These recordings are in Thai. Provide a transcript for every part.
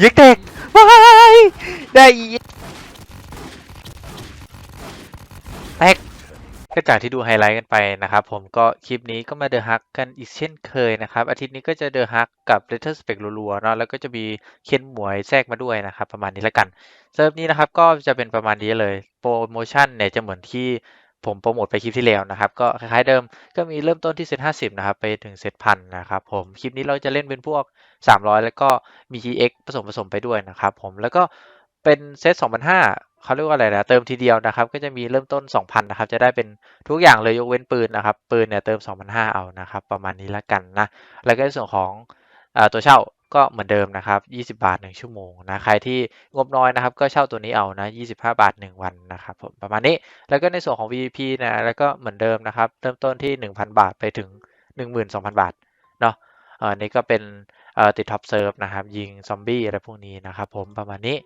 ยิงเด็กว้ายได้อีกแตกก็จากที่ดูไฮไลท์กันไปนะครับ ผมก็คลิปนี้ก็มาเดอะฮักกันอีกเช่นเคยนะครับ อาทิตย์นี้ก็จะเดอะฮักกับเลเทอร์สเปกรัวๆเนาะแล้วก็จะมีเคนหมวยแทรกมาด้วยนะครับ ประมาณนี้แล้วกันเซิร์ฟนี้นะครับก็จะเป็นประมาณนี้เลยโปรโมชั่นเนี่ยจะเหมือนที่ ผมโปรโมทไปคลิปที่แล้วนะครับ ก็คล้ายๆเดิมก็มีเริ่มต้นที่เซต50นะครับ ไปถึงเซตพันนะครับผมคลิปนี้เราจะเล่นเป็นพวก 300 แล้วก็มี GX ผสมผสมไปด้วยนะครับผมแล้วก็เป็นเซต2,500เขาเรียกว่าอะไรนะเติมทีเดียวนะครับ ก็จะมีเริ่มต้น 2,000นะครับจะได้เป็นทุกอย่างเลยยกเว้นปืนนะครับ ปืนเนี่ยเติม2,500เอานะครับ ประมาณนี้ละกันนะแล้วก็ในส่วนของอตัวเช่า ก็เหมือนเดิมนะครับ 20 บาท 1 ชั่วโมงนะ ใครที่งบน้อยนะครับ ก็เช่าตัวนี้เอานะ 25 บาท 1 วันนะครับผมประมาณนี้ แล้วก็ในส่วนของ VP นะ แล้วก็เหมือนเดิมนะครับ เริ่มต้นที่ 1,000 บาทไปถึง 12,000 บาท เนาะอ่อนี่ก็เป็นอ่อติดท็อปเซิร์ฟนะครับ ยิงซอมบี้อะไรพวกนี้นะครับผมประมาณนี้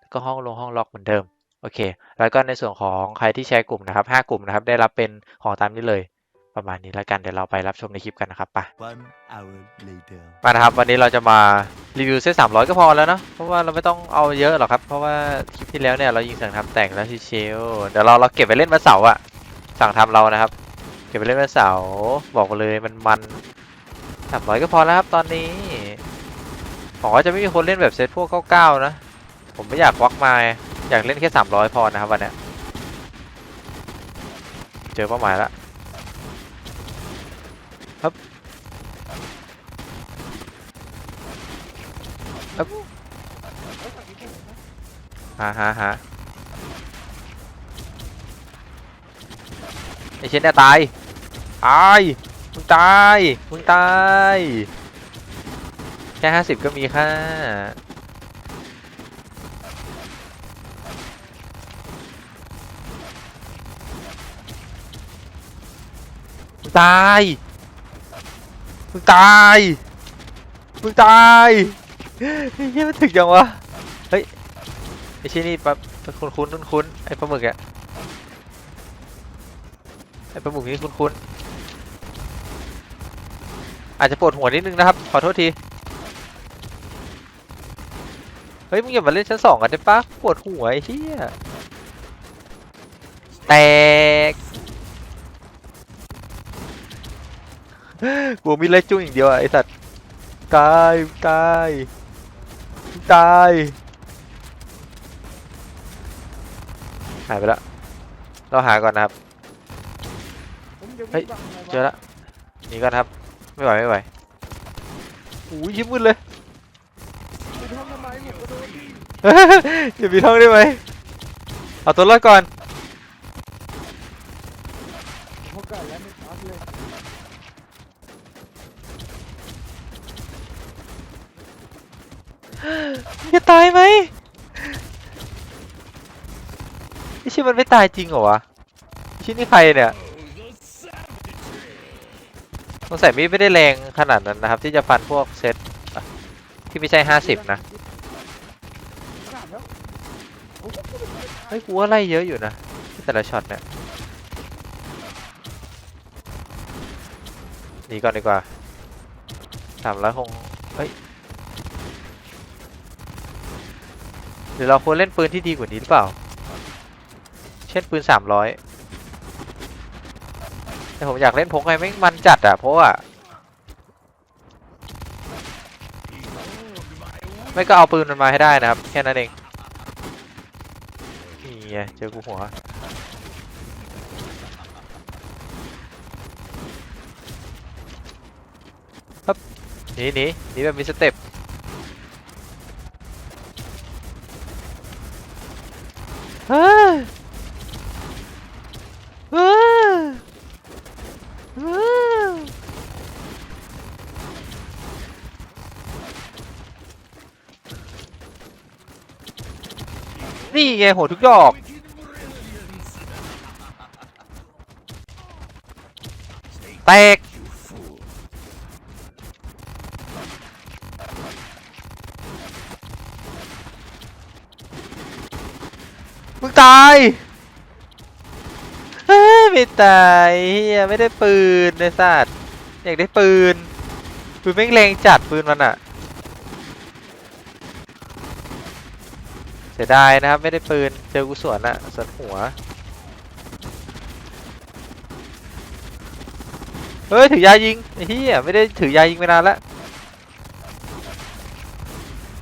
แล้วก็ห้องลงห้องล็อกเหมือนเดิม โอเค แล้วก็ในส่วนของใครที่แชร์กลุ่มนะครับ 5 กลุ่มนะครับ ได้รับเป็นของตามนี้เลย ประมาณนี้แล้วกันเดี๋ยวเราไปรับชมในคลิปกันนะครับไป One hour later. มานะครับวันนี้เราจะมารีวิวเซตสามร้อยก็พอแล้วเนอะเพราะว่าเราไม่ต้องเอาเยอะหรอกครับ เพราะว่าคลิปที่แล้วเนี่ยเรายิงสั่งทำแต่งแล้วเชลเดี๋ยวเราเราเก็บไปเล่นวันเสาร์อะสั่งทำเรานะครับ เก็บไปเล่นวันเสาร์บอกเลยมันมันสามร้อยก็พอแล้วครับตอนนี้หวังว่าจะไม่มีคนเล่นแบบเซตพวกเก้าๆนะ ผมไม่อยากควักมาอยากเล่นแค่สามร้อยพอนะครับวันเนี้ยเจอเป้าหมายแล้ว ฮะฮะฮะไอเช่นเนี่ยตายตายมึงตายมึงตายแค่ห้าสิบก็มีค่ามึงตาย มึงตาย มึงตายเฮ้ยมันถึงยังวะ เฮ้ย ไอชิ้นนี่ปลาคุ้นคุ้นคุ้นคุ้นๆไอปลาหมึกอะไอปลาหมึกนี่คุ้นคุ้นๆอาจจะปวดหัวนิดนึงนะครับ ขอโทษที เฮ้ย มึงอย่ามาเล่นชั้นสองกันได้ปะปวดหัวไอ้เหี้ยแต่ กูมีเล่จุ้งอย่างเดียวไอสัตว์ตายตายตายหายไปแล้วเราหาก่อนนะครับเฮ้ยเจอแล้วหนีก่อนครับ ไม่ไหวไม่ไหวโอ้ยยิ้มมืดเลยอย่ามีท้องได้ไหมเอาตัวรอดก่อน จะตายไหมไอชิมันไม่ตายจริงเหรอวะไอ้ชินี่ใครเนี่ยสงสัยมีดไม่ได้แรงขนาดนั้นนะครับ ที่จะฟันพวกเซตที่ไม่ใช่ห้าสิบนะเฮ้ยกูว่าไล่เยอะอยู่นะที่แต่ละช็อตเนี่ยหนีก่อนดีกว่าสามร้อยคงเฮ้ย หรือเราควรเล่นปืนที่ดีกว่านี้หรือเปล่า เช่นปืนสามร้อยแต่ผมอยากเล่นพกไงไม่มันจัดอะเพราะว่าไม่ก็เอาปืนมันมาให้ได้นะครับ แค่นั้นเองนี่ไงเจอกูหัวฮึบหนีหนีหนีแบบมีสเต็ปเฮ้ยเฮ้ยเฮ้ยนี่ ไงโหดทุกดอกแตกมึงตายเฮ้ยไม่ตายเฮียไม่ได้ปืนในสัตว์อยากได้ปืนปืนแม่แรงจัดปืนมันอะ เสียดายนะครับ ไม่ได้ปืน เจอกูสวนอะสวนหัว เฮ้ย ถือยายิงไอ้เหี้ยไม่ได้ถือยายิงไปนานล้ว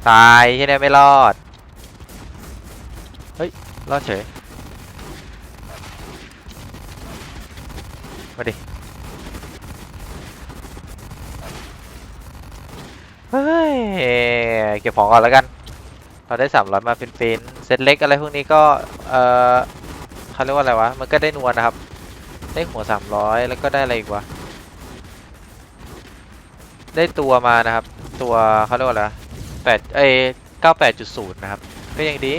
ตายที่นี่ไม่รอด เฮ้ย รอดเฉย มาดิ เฮ้ย เก็บของก่อนแล้วกัน เราได้สามร้อยมาเป็นฟินเซตเล็กอะไรพวกนี้ก็ เออเขาเรียกว่าอะไรวะ มันก็ได้นวลนะครับ ได้หัวสามร้อยแล้วก็ได้อะไรอีกวะ ได้ตัวมานะครับ ตัวเขาเรียกว่าอะไรแปดเอเก้าแปดจุดศูนย์นะครับ ก็ยังดี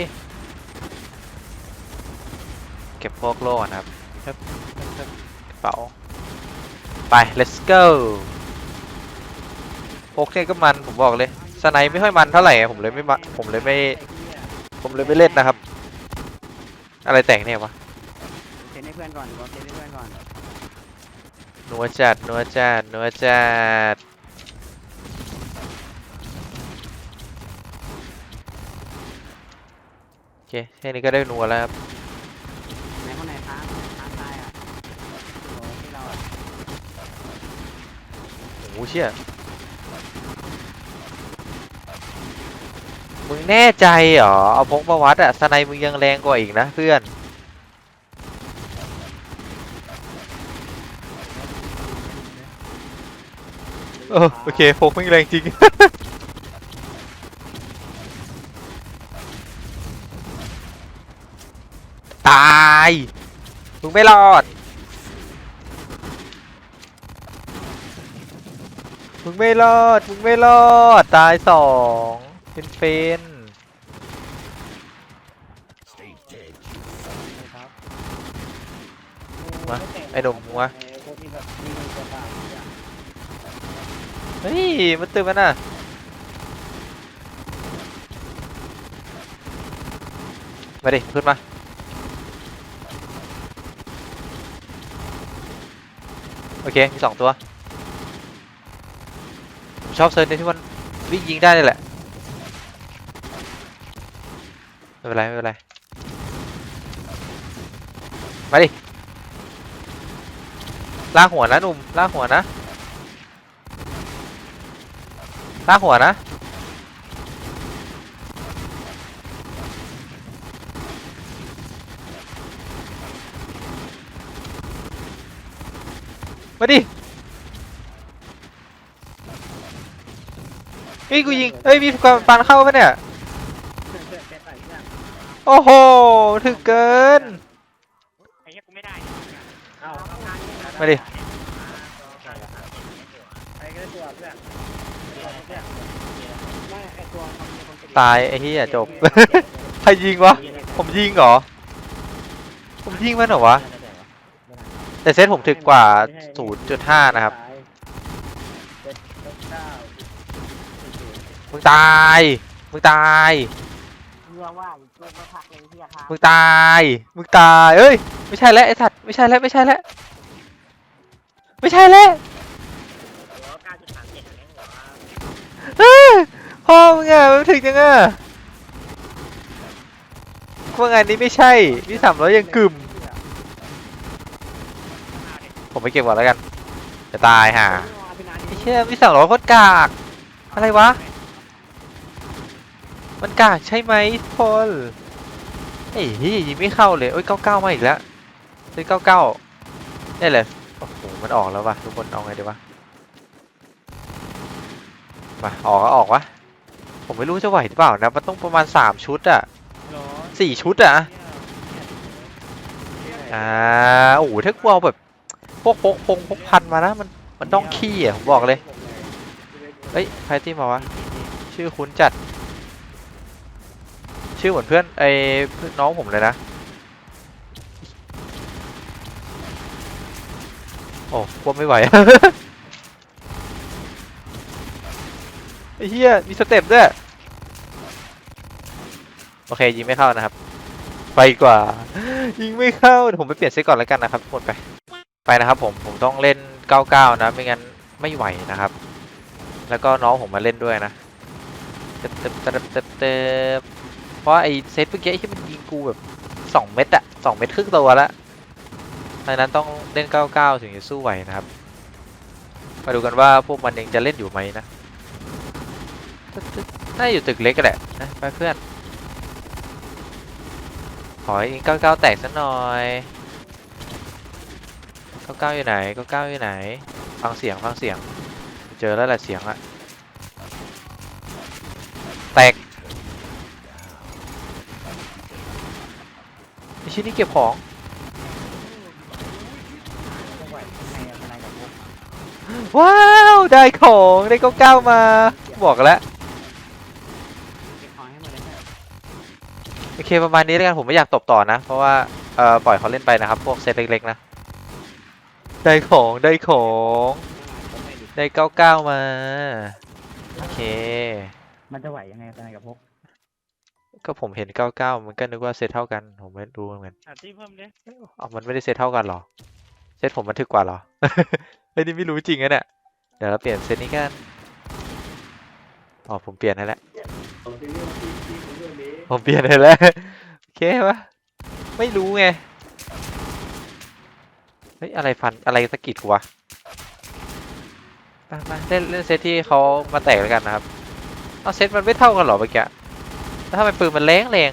เก็บพวกโล่นะครับฮึบฮึบฮึบกระเป๋า ไป let's go พกเนี่ยก็มัน ผมบอกเลย ไนไม่ค่อยมันเท่าไหร่อะผมเลยไม่มาผมเลยไม่ ผมเลยไม่เล่นนะครับ อะไรแต่งเนี่ยวะเซ็นให้เพื่อนก่อนบอกเซ็นให้เพื่อนก่อนนัวจัดนัวจัดนัวจัดโอเคแค่นี้ก็ได้นัวแล้วครับไหนคนไหนค้างค้างตายอะโอ้ที่เราอะโอ้โหเชี่ย มึงแน่ใจเหรอ เอาพกมาวัดอะสไนมึงยังแรงกว่าอีกนะเพื่อน เออโอเคพกไม่งแรงจริง ตาย มึงไม่รอด มึงไม่รอด มึงไม่รอด ตายสอง เป็นเป็น Stay dead. ครับมาไอ้หนุ่มมึงวะไอ้พวกที่แบบมีมือกระเป๋าเนี่ยเฮ้ยมันตื่นมันอะมาดิขึ้นมาโอเค มีสองตัว ผมชอบเซิร์ฟในที่มันวิ่งยิงได้เลยแหละ ไม่เป็นไรไม่เป็นไร มาดิลากหัวนะหนุ่มลากหัวนะลากหัวนะ มาดิเฮ้ยกูยิงเฮ้ยมีความปานเข้าปะเนี่ย เพื่อนเพื่อนแกใส่เพื่อน โอ้โห ถึงเกิน ไอ้เหี้ยกูไม่ได้เอาเอางานนี้นะมาดิ ไอ้ก็ได้ตัวเพื่อนตัวเพื่อนไม่ไอ้ตัวเขามีคนติดตายไอ้เหี้ยจบ ใครยิงวะ ผมยิงเหรอ ผมยิงมันเหรอวะ แต่เซตผมถึกกว่า 0.5 นะครับมึงตาย มึงตาย เรือว่าเพื่อนมาพักเลยที่อาคารมึงตาย มึงตาย เอ้ย ไม่ใช่แล้วไอ้สัตว์ ไม่ใช่แล้ว ไม่ใช่แล้ว ไม่ใช่แล้วเอ้ยพ่อมึงอะมันถึงยังอะว่าไงนี่ไม่ใช่ นี่สามร้อยยังกึ่ม ผมไปเก็บก่อนแล้วกัน จะตายห่าไอ้เชี่ยมีสามร้อยโคตรกาก อะไรวะ มันกากใช่ไหมทุกคนเฮ้ยยิงไม่เข้าเลยเอ้ยเก้าเก้ามาอีกแล้วซื้อเก้าเก้านี่เลยโอ้โหมันออกแล้ววะทุกคนเอาไงดีวะมาออกก็ออกวะผมไม่รู้จะไหวหรือเปล่านะมันต้องประมาณสามชุดอะสี่ชุดอะอ่าโอ้โหถ้ากูเอาแบบพวกพกพงพกพันมานะมันมันต้องขี้อะผมบอกเลยเฮ้ยใครที่มาวะชื่อคุ้นจัด ชื่อเหมือนเพื่อนไอ้เพื่น้องผมเลยนะ โอ้ควบไม่ไหวไอ้เหี้ยมีสเต็ปด้วย โอเค ยิงไม่เข้านะครับ ไปกว่า ยิงไม่เข้า ผมไปเปลี่ยนเซตก่อนแล้วกันนะครับทุกคนไป ไปนะครับผม ผมต้องเล่น 99 นะ ไม่งั้นไม่ไหวนะครับ แล้วก็น้องผมมาเล่นด้วยนะเต็บเต็บเต็บเต็บเต็บเพ ราะไอ้เซตเมื่อกี้ที่มันยิงกูแบบสองเม็ดอะสองเม็ดครึ่งตัวละดังนั้นต้องเล่น 99 ถึงจะสู้ไหวนะครับ มาดูกันว่าพวกมันยังจะเล่นอยู่ไหมนะน่าอยู่ตึกเล็กก็แหละนะไปเพื่อน ขอให้อิง99 แตกสักหน่อย 99 อยู่ไหน 99 อยู่ไหน ฟังเสียงฟังเสียง เจอแล้วแหละเสียงอะแตกไอ ชิ้นนี้เก็บของว้าว ได้ของได้99มา บอกแล้วเก็บองให้หมดเลยครับโอเคประมาณนี้แล้วกันผมไม่อยากตบต่อนะ เพราะว่าเอ่อปล่อยเขาเล่นไปนะครับ พวกเซตเล็กๆนะ ได้ของได้ของได้เก้าเก้ามา โอเค มันจะไหวยังไงกับพวก ก็ผมเห็นเก้าเก้ามันก็นึกว่าเซตเท่ากัน ผมไม่รู้เหมือนกันอะที่เพิ่มดิอ๋อมันไม่ได้เซตเท่ากันเหรอ เซตผมบันทึกกว่าเหรอไอ้ยนี่ไม่รู้จริงอะเนี่ย เดี๋ยวเราเปลี่ยนเซตนี้กัน อ๋อผมเปลี่ยนให้แล้ว ผมเปลี่ยนให้แล้ว โอเคปะไม่รู้ไง เฮ้ยอะไรฟันอะไรสะกิดกูวะมามาเล่นเล่นเซตที่เขามาแตกแล้วกันนะครับ เอาเซตมันไม่เท่ากันเหรอเมื่อกี้ แล้วทำไมปืนมันแรงแรง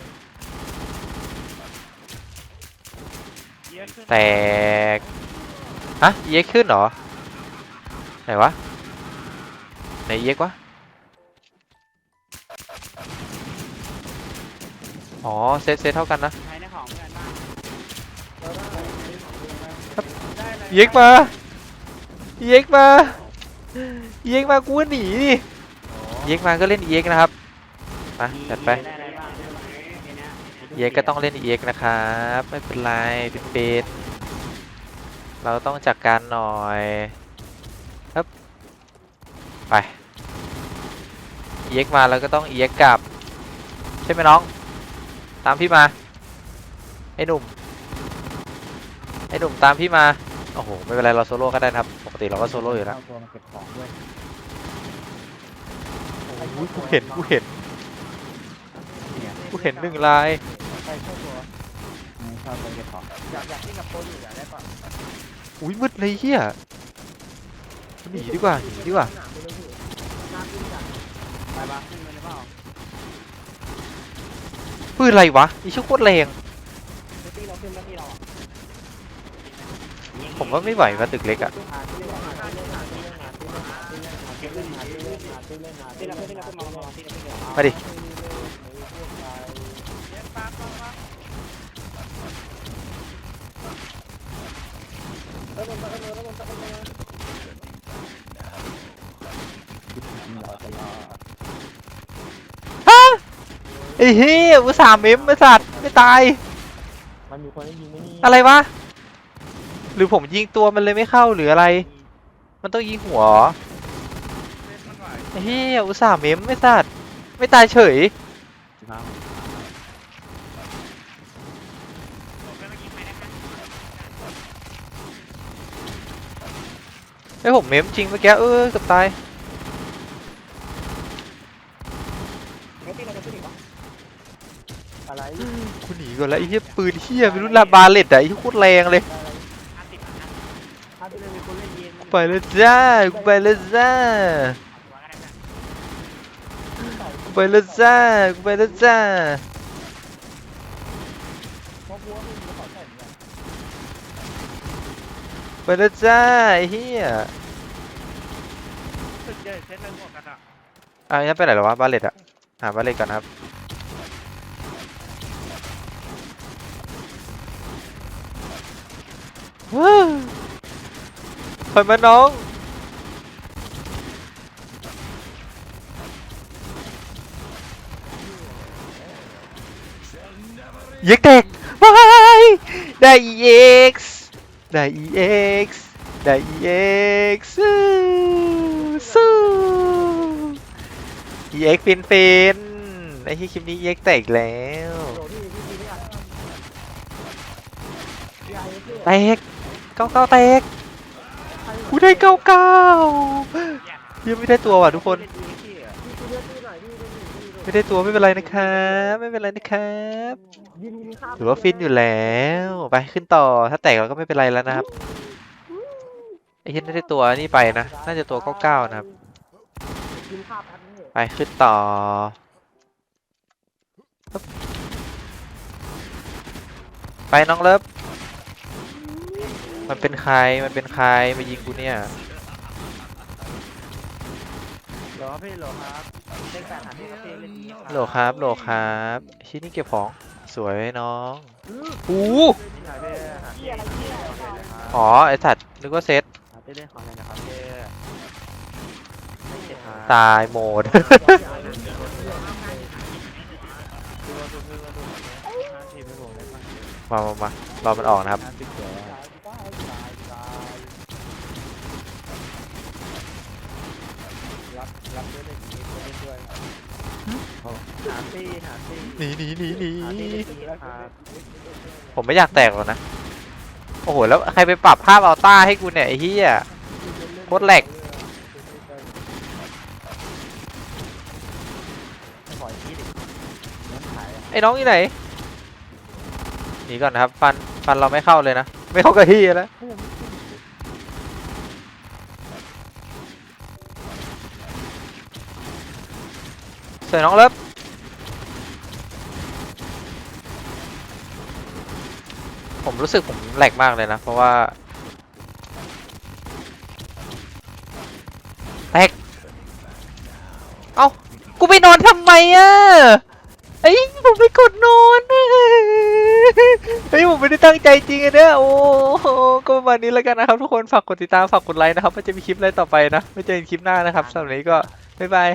เยแตกฮะเอ็กขึ้นเหรอ ไหนวะ ไหนเอ็กวะ อ๋อ เซตเซตเท่ากันนะเพื่อนบ้างเอ็กมาเอ็กมาเอ็กมากูหนีดิเอ็กมาก็เล่นเอ็กนะครับ มาจัดไปได้อะไรบ้างได้ไหมเนี่ยเอ็กก็ต้องเล่นเอ็กนะครับ ไม่เป็นไรเป็นเป็นเราต้องจัดการหน่อยครับไปเอ็กมาแล้วก็ต้องเอ็กกลับ ใช่ไหมน้อง ตามพี่มา ไอ้หนุ่ม ไอ้หนุ่มตามพี่มา โอ้โห ไม่เป็นไร เราโซโล่ก็ได้นะครับ ปกติเราก็โซโล่อยู่แล้วเอาตัวมาเก็บของด้วยโอ้ยกูเห็น กูเห็น กูเห็นหนึ่งลายใครเข้าตัวไม่ชอบตัวเก็บของอยากอยากที่กับโปรอยู่อยากได้ป่ะอุ้ยมืดเลยเฮียหนีดีกว่าหนีดีกว่าไปบ้างขึ้นมาเลยเปล่าปืนอะไรวะอีชื่อโคตรแรงตีเราขึ้นมาตีเราผมว่าไม่ไหวมาตึกเล็กอะหาที่าที่เล่นที่เราขึ้นมามาที่เราขึ้นมามาดิไอ้เฮียอุตส่าห์เมมไอ้สัตว์ไม่ตาย มันมีคนได้ยิงไหมนี่อะไรวะ หรือผมยิงตัวมันเลยไม่เข้าหรืออะไร มันต้องยิงหัวเหรอไอ้เฮียอุตส่าห์เมมไอ้สัตว์ไม่ตายเฉย ไอ้ยผมเมมจริงเมื่อกี้เออเกือบตายอะไรกูหนีก่อนแล้วไอ้เหี้ยปืนเหี้ยไม่รู้ลาบาเลตอะไอ้เหี้ยโคตรแรงเลยถ้าที่เล่นมีคนเล่นยิงไปเลยจ้ากูไปเลยจ้ากูไปเลยจ้ากูไปเลยจ้า เพราะวัวไม่มีกระเป๋าใส่เหมือนกัน ไปเลยจ้าไอ้เหี้ยตึกใหญ่เซ็ตเลยหมวกกันอะอะงั้นไปไหนแล้ววะบาเลตอะหาบาเลตก่อนนะครับว้าวถอยมาน้องเย็กแตกว้ายได้ EX ได้ EX ได้ EX สู้สู้ EX ฟินฟินไอ้ที่คลิปนี้ EX แตกอีกแล้วแตกเก้าเก้าแตกกูได้เก้าเก้ายังไม่ได้ตัวว่ะทุกคน เล่นยิงที่อะพี่เล่นที่ ไหนพี่เล่นที่โดไม่ได้ตัวไม่เป็นไรนะครับไม่เป็นไรนะครับยิงข้ามถือว่าฟินอยู่แล้วไปขึ้นต่อถ้าแตกเราก็ไม่เป็นไรแล้วนะครับไอ้เหี้ยไม่ได้ตัวนี่ไปนะน่าจะตัวเก้าๆนะครับ ยิงข้ามแป๊บนึงไปขึ้นต่อปึ๊บไปน้องเลิฟมันเป็นใครมันเป็นใครมายิงกูเนี่ยห รอพี่หรอครับเล่นแปดหาที่คาเฟ่เล่นนี้โหลครับโหลครับชิ้นนี้เก็บของสวยน้องหูนี่หาเฟ่หาเฟ่หาเฟ่ของเลยนะครับอ๋อไอสัตว์นึกว่าเซตหาเฟ่เล่นของเลยนะครับเฟ่ไม่เจ็บหาตายโหมด ดูว่าดูดูดูห้าทีไม่ผมได้ไหมมามามา รอมันออกนะครับห้าสิบเจ็ด รับด้วยเลยทีเล่นด้วยหาตี้หาตี้หนีหนีหนีหนีหาตี้เล่นนี้นะครับผมไม่อยากแตกหรอกนะ โอ้โห แล้วใครไปปรับภาพอัลต้าให้กูเนี่ยไอ้เหี้ย โคตรแหลก ขออีกทีดิน้ำขายไอ้น้องอยู่ไหนหนีก่อนนะครับ ฟัน ฟันเราไม่เข้าเลยนะ ไม่เข้ากับที่แล้ว วยน้องเลิฟผมรู้สึกผมแหลกมากเลยนะ เพราะว่าแตกเอ้า กูไปนอนทำไมอะเอ้ยผมไปกดนอนเฮ้ยผมไม่ได้ตั้งใจจริงอะเนี่ยโอ้โหก็ประมาณนี้แล้วกันนะครับ ทุกคนฝากกดติดตามฝากกดไลค์นะครับว่าจะมีคลิปอะไรต่อไปนะไม่เจอกันคลิปหน้านะครับสำหรับนี้ก็บ๊ายบาย